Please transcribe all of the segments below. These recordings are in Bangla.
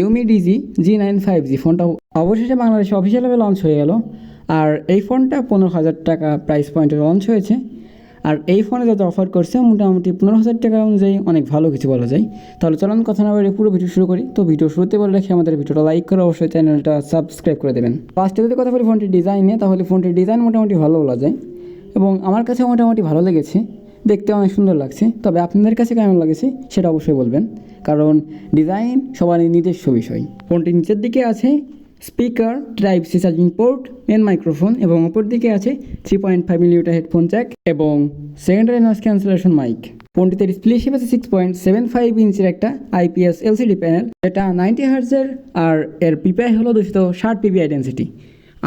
Umidigi G nine five G ফোনটা অবশেষে বাংলাদেশে অফিসিয়ালভাবে লঞ্চ হয়ে গেল। আর এই ফোনটা পনেরো হাজার টাকা প্রাইস পয়েন্টে লঞ্চ হয়েছে। আর এই ফোনে যত অফার করছে, মোটামুটি পনেরো হাজার টাকা অনুযায়ী অনেক ভালো কিছু বলা যায়। তাহলে চলুন কথা না বলে পুরো ভিডিও শুরু করি। তো ভিডিও শুরুতে বলে রাখি, আমাদের ভিডিওটা লাইক করে অবশ্যই চ্যানেলটা সাবস্ক্রাইব করে দেবেন। ফার্স্টে যদি কথা বলি ফোনটির ডিজাইন তাহলে ফোনটির ডিজাইন মোটামুটি ভালো বলা যায়। এবং আমার কাছে মোটামুটি ভালো লেগেছে। দেখতে অনেক সুন্দর লাগছে। তবে আপনাদের কাছে কেমন লাগেছে, সেটা অবশ্যই বলবেন। কারণ ডিজাইন সবারই নিজস্ব বিষয়। ফোনটির নিচের দিকে আছে, speaker type C charging port main microphone এবং অপর দিকে আছে three point five millimetre headphone jack এবং সেকেন্ডারি নয়েস ক্যান্সেলেশন মাইক ফোনটিতে ডিসপ্লে হিসেবে আছে সিক্স পয়েন্ট সেভেন ফাইভ ইঞ্চির একটা আইপিএস এলসিডি প্যানেল এটা নাইনটি হার্জের আর এর পিপিআই হলো দুশো ষাট পিপিআই ডেন্সিটি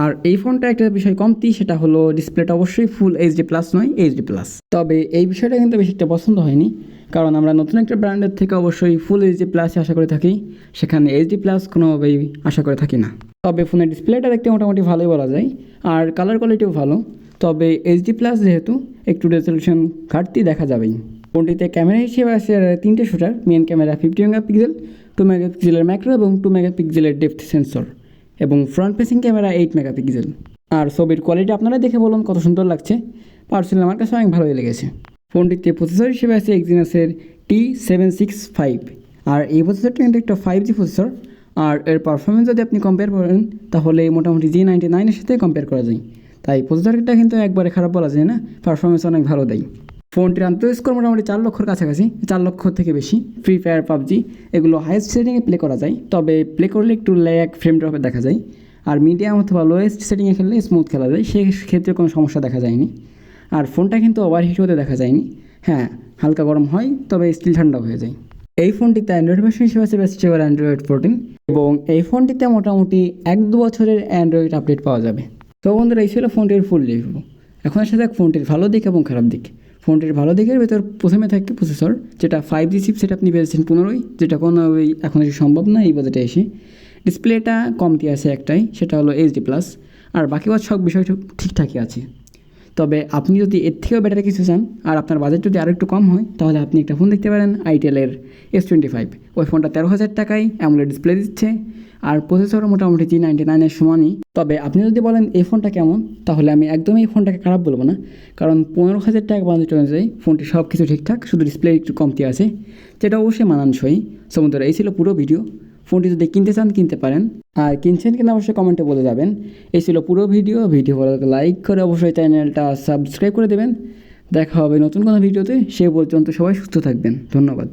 আর এই ফোনটা একটা বিষয় কমতি, সেটা হলো ডিসপ্লেটা অবশ্যই ফুল এইচডি প্লাস নয় এইচডি প্লাস তবে এই বিষয়টা কিন্তু বেশি একটা পছন্দ হয়নি, কারণ আমরা নতুন একটা ব্র্যান্ডের থেকে অবশ্যই ফুল এইচডি প্লাস আশা করে থাকি, সেখানে এইচডি প্লাস কোনোভাবেই আশা করে থাকি না। তবে ফোনের ডিসপ্লেটা দেখতে মোটামুটি ভালোই বলা যায়, আর কালার কোয়ালিটিও ভালো, তবে এইচডি প্লাস যেহেতু, একটু রেজলিউশন ঘাটতি দেখা যাবেই। ফোনটিতে ক্যামেরা হিসেবে আছে তিনটে shooter main camera fifty megapixel two মেগাপিক্সেলের ম্যাক্রো এবং টু মেগাপিক্সেলের ডেপথ সেন্সর এবং front facing camera eight megapixel আর ছবির কোয়ালিটি আপনারা দেখে বলুন কত সুন্দর লাগছে। পার্সোনালি আমার কাছে অনেক ভালোই লেগেছে। ফোনটিতে প্রসেসর হিসেবে আছে এক্সিনাসের টি সেভেন সিক্স ফাইভ আর এই প্রসেসরটা কিন্তু একটা ফাইভ জি প্রসেসর আর এর পারফরমেন্স যদি আপনি কম্পেয়ার করেন, তাহলে মোটামুটি জি নাইনটি নাইনের সাথে কম্পেয়ার করা যায়। তাই প্রসেসরটা কিন্তু একবারে খারাপ বলা যায় না। পারফরমেন্স অনেক ভালো দেয়। ফোনটির আন্তরিক স্কোর মোটামুটি চার লক্ষর কাছাকাছি, চার লক্ষ থেকে বেশি। ফ্রি ফায়ার পাবজি, এগুলো হাইয়েস্ট সেটিংয়ে প্লে করা যায়। তবে প্লে করলে একটু ল্যাগ ফ্রেম ড্রপে দেখা যায়। আর মিডিয়াম অথবা লোয়েস্ট সেটিংয়ে খেললে স্মুথ খেলা যায়। সেই ক্ষেত্রে কোনো সমস্যা দেখা যায়নি। আর ফোনটা কিন্তু ওভার হিট হতে দেখা যায়নি। হ্যাঁ হালকা গরম হয়, তবে স্টিল ঠান্ডা হয়ে যায়। এই ফোনটিতে অ্যান্ড্রয়েড ভার্সন হিসেবে আছে বেস্ট এবার অ্যান্ড্রয়েড ফোরটিন এবং এই ফোনটিতে মোটামুটি এক দু বছরের অ্যান্ড্রয়েড আপডেট পাওয়া যাবে। তো বন্ধুরা, এই ছিল ফোনটির ফুল রিভিউ এখন যাক ফোনটির ভালো দিক এবং খারাপ দিক। ফোনটির ভালো দিকের ভেতর প্রথমে থাকে প্রসেসর যেটা ফাইভ জি চিপ সেটা আপনি পেয়েছেন পনেরোই, যেটা কোনো ওই এখন সম্ভব না, এই বাজেটে এসে। ডিসপ্লেটা কমতি আছে একটাই, সেটা হলো এইচডি প্লাস আর বাকি সব বিষয় ঠিকঠাকই আছে। তবে আপনি যদি এর থেকেও বেটার কিছু চান, আর আপনার বাজেট যদি আরও একটু কম হয়, তাহলে আপনি একটা ফোন দেখতে পারেন আইটেলের এস টোয়েন্টি ফাইভ ওই ফোনটা তেরো হাজার টাকায় অ্যামুলেট ডিসপ্লে দিচ্ছে, আর প্রসেসরও মোটামুটি জি নাইনটি নাইনের সমানই। তবে আপনি যদি বলেন এই ফোনটা কেমন, তাহলে আমি একদমই এই ফোনটাকে খারাপ বলব না, কারণ পনেরো হাজার টাকা বাজেট অনুযায়ী ফোনটি সব কিছু ঠিকঠাক, শুধু ডিসপ্লে একটু কমতি আছে, যেটা অবশ্যই মানানসই। সমুদ্র এই ছিল পুরো ভিডিও ফোনটি যদি কিনতে চান, কিনতে পারেন। আর কিনছেন কিনা অবশ্যই কমেন্টে বলে যাবেন। এই ছিল পুরো ভিডিও। ভিডিও ভালো লাইক করে অবশ্যই চ্যানেলটা সাবস্ক্রাইব করে দেবেন। দেখা হবে নতুন কোনো ভিডিওতে। সে পর্যন্ত সবাই সুস্থ থাকবেন। ধন্যবাদ।